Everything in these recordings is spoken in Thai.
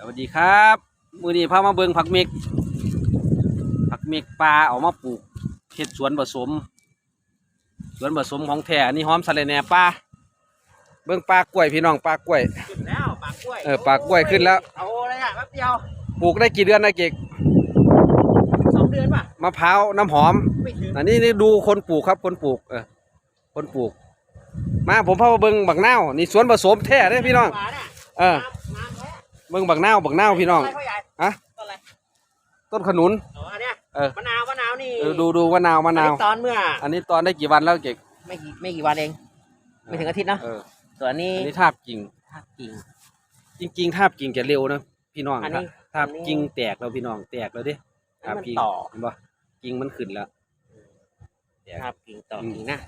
สวัสดีครับ มือนี้พามาเบิ่งผักเมกผักเมกปลาเออกมาปลูกเฮ็ดสวนผสม สวนผสมของแท้อันนี้หอมสะระแหน่ปลาเบิ่งปลากล้วยพี่น้องปลากล้วย ขึ้นแล้วปากกล้วยเออปากกล้วยขึ้นแล้ว เอาเลยอะแป๊บเดียวปลูกได้กี่เดือนนะเก๊กสองเดือนป่ะมะพร้าวน้ำหอม ไม่ถึงอันนี้นี่ดูคนปลูกครับคนปลูกเออคนปลูก มาผมพามาเบิ่งบักนาวนี่สวนผสมแท้เด้อพี่น้องมาเนี่ยเออ น้ำแท้ เบิ่งบักนาวบักนาวพี่น้องต้อะไรพ่ใหญ่อะต้นอะไรต้นขนุน อ๋ออันเนี้ยเออ มะนาวมะนาวนี่เออดูดูมะนาวมะนาว อัตอนเมื่ออันนี้ตอนได้กี่วันแล้วเก๊กไม่กี่ไม่กี่วันเอง ไม่ถึงอาทิตย์เนอะเออส่วนนี้อันนี้ทาบกิ่งภาพจริงจริงๆทาบกิ่งจะเร็วนะพี่น้องอันนี้ทาบอันนี้กิ่งแตกแล้วพี่น้องแตกแล้วดิอันทาบนี้มันกิ่งต่อ เห็นปะกิ่งมันขึ้นแล้ว แตกภาพจริงต่ออืมจริงนะ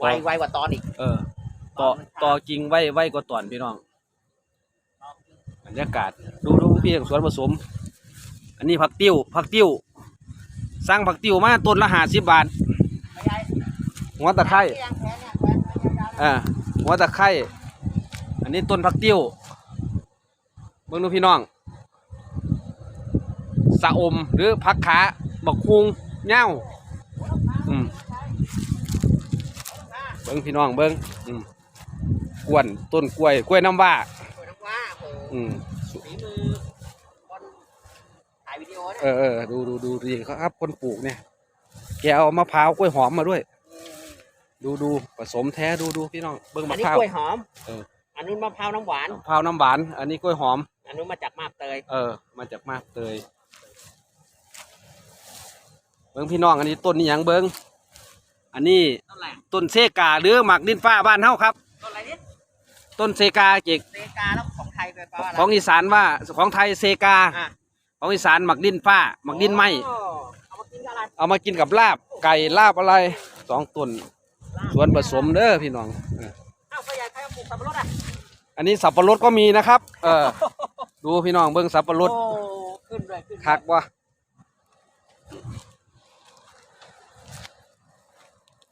ต่อไวไวกว่าตอนอีก เออ ต่อต่อกิ่งไว้ไว้ก็ตอนพี่น้อง บรรยากาศ ดูดูพี่สวนผสม อันนี้ผักติ้วผักติ้วสร้างผักติ้วมาต้นละห้าสิบบาทพ่อใหญ่หัวตะไคร้ที่ยังอ่าหัวตะไคร้อันนี้ต้นผักติ้วเบิ่งดูพี่น้องสะอมหรือผักขาบักคุงเง่าอืมเบิ่งพี่น้องเบิ่งอืมกวนต้นกล้วยกล้วยน้ำว้าสวยน้ำว่า อ้โหอืมฝีมือคนถ่ายวิดีโอเนี่ยเออเออดูดูดูดีครับคนปลูกเนี่ย แกเอามะพร้าวกล้วยหอมมาด้วย ดูดูผสมแท้ดูดูพี่น้องเบิ่งอัมะนนี้พร้าว กล้วยหอมเออ อันนู้นมะพร้าวน้ำหวาน มะพร้าวน้ำหวาน อันนี้กล้วยหอม อันนู้นมาจากมาบเตย เออ มาจากมากเตยเบิ้งพี่น้องอันนี้ต้นนี้หยังเบิ้งอันนี้ต้นอะไรต้นเซกาหรือหมักดินฟ้าบ้านเฮาครับ ต้นอะไรเนี่ย ต้นเซกาเจกเซกาแล้วของไทยไปแปลว่าอะไรของอีสานว่าของไทยเซกา อะของอีสานหมักดินฟ้าหมักดินไหมอ๋อเอามากินกับอะไรเอามากินกับลาบไก่ลาบอะไรสองต้นส่วนผสมเด้อพี่น้องเอออ้าวพ่อใหญ่ใครเอาปลูกสับปะรดอะอันนี้สับปะรดก็มีนะครับ เออ ดูพี่น้องเบิ้งสับปะรดโอ้ขึ้นเลยขึ้นเลยคักว่ะ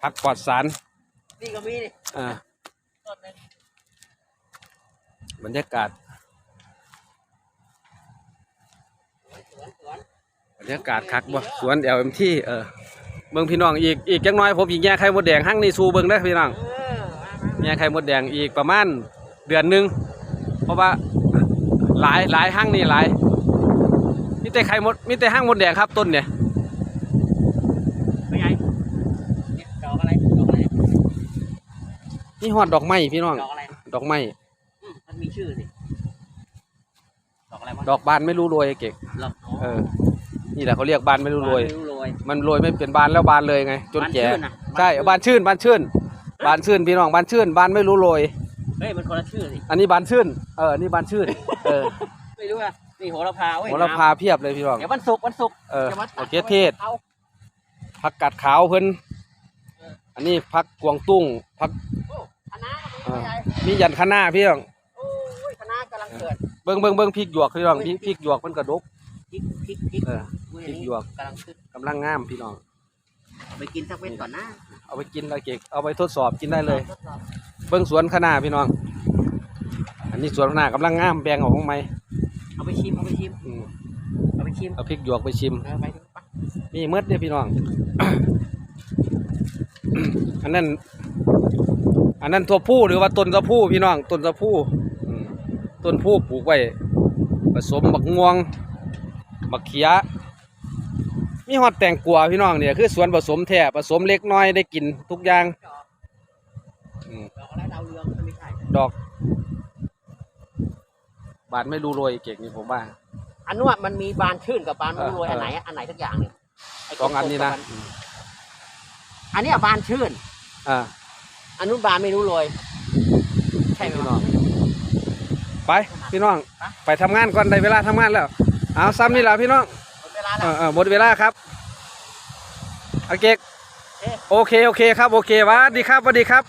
ผักปลอดสารนี่ก็มีนี่อ่าต้นหนึง บรรยากาศสวนสวนบรรยากาศคักบ่สวนเอลเอ็มที่เออเบิ่งพี่น้องอีกอีกจักหน้อยผมอีกแย่ไข่มดแดงหั่งนี่สู่เบิ่งได้อพี่น้องเออมามาแย่ไข่มดแดงอีกประมาณเดือนหนึงเพราะว่าหลายหลายหั่งนี่หลายมีแต่ไข่มดมีแต่หั่งมดแดงครับต้นเนี่ยพ่อใหญ่เนี่ยดอกอะไรดอกอะไรนี่ฮอดดอกไม้พี่น้องดอกอะไร ดอกไม้อืมมันมีชื่อสิ ดอกอะไรวะดอกบานไม่รู้โรยเก่งดอกเออ นี่แหละเขาเรียกบานไม่รู้โรยไม่รู้โรยมันโรยไม่เป็นบานแล้วบานเลยไง จนแก่บานชื่นน่ะใช่บานชื่นบานชื่นบานชื่นพี่น้องบานชื่นบานไม่รู้โรยเฮ้ย มันคนละชื่อสิ อันนี้บานชื่นเอออันนี้บานชื่นเออไม่รู้อะนี่โหระพาเว้ยโหระพาเพียบเลยพี่น้องเดี๋ยววันศุกร์วันศุกร์เออดี๋ยวมาตัดโอเคเทศอาผักกาดขาวเพิ่นอันนี้ผักกวางตุ้งผักโอ้คณะก็มีเอ่อพ่อใหญ่มียันคะน้าพี่น้อง โอ้ยคณะกำลัง เกิดเบิ่งเบิ่งเบิ่งพริกหยวกพี่น้องพริกพริกหยวกมันกระดก พริกพริกพริกเอออุ้พริกอันนี้หยวก กำลังขึ้นกำลังงามพี่น้องไปกินสักเม็ดก่อนนะเอาไปกินได้เก่งเอาไปทดสอบกินได้เลย ทดสอบเบิ่งสวนคะน้าพี่น้อง อันนี้สวนคะน้ากำลังงามแบ่งออกของไหมเอาไปชิมเอาไปชิมอืมเอาไปชิมเอาพริกหยวกไปชิม เออไปดิไปนี่เมดเนี่ยพี่น้อง อันนั้น อันนั้นตัวผู้หรือว่าต้นตัวผู้พี่น้องต้นตัวผู้อืม ต้นผู้ปลูกไว้ผสมบักม่วงบักเขียมีฮอดแตงกัวพี่น้องเนี่ยคือสวนผสมแท้ผสมเล็กน้อยได้กินทุกอย่างดอกอืมดอกอะไรดาวเรืองมันไม่ใช่ดอก บานไม่รู้โรยเก่งนี่ผมว่า อันนู้นอะมันมีบานชื่นกับบานไม่รู้รวยเอออันไหนอะอันไหนสักอย่างหนึ่งไสองอันนี้นะกลมๆกับอันเนี้ยบานชื่น อ่าอันนู้นบานไม่รู้รวยใช่ไหมพี่วะน้อง ไปพี่น้อง ไปทำงานก่อนได้เวลาทำงานแล้ว เอาซ้ำนี่แหละพี่น้อง หมดเวลาเอแล้ว อเออหมดเวลาครับโอเคเอ๊ะโอเค โอเคครับ โอเคหวัสดีครับหวัสดีครับ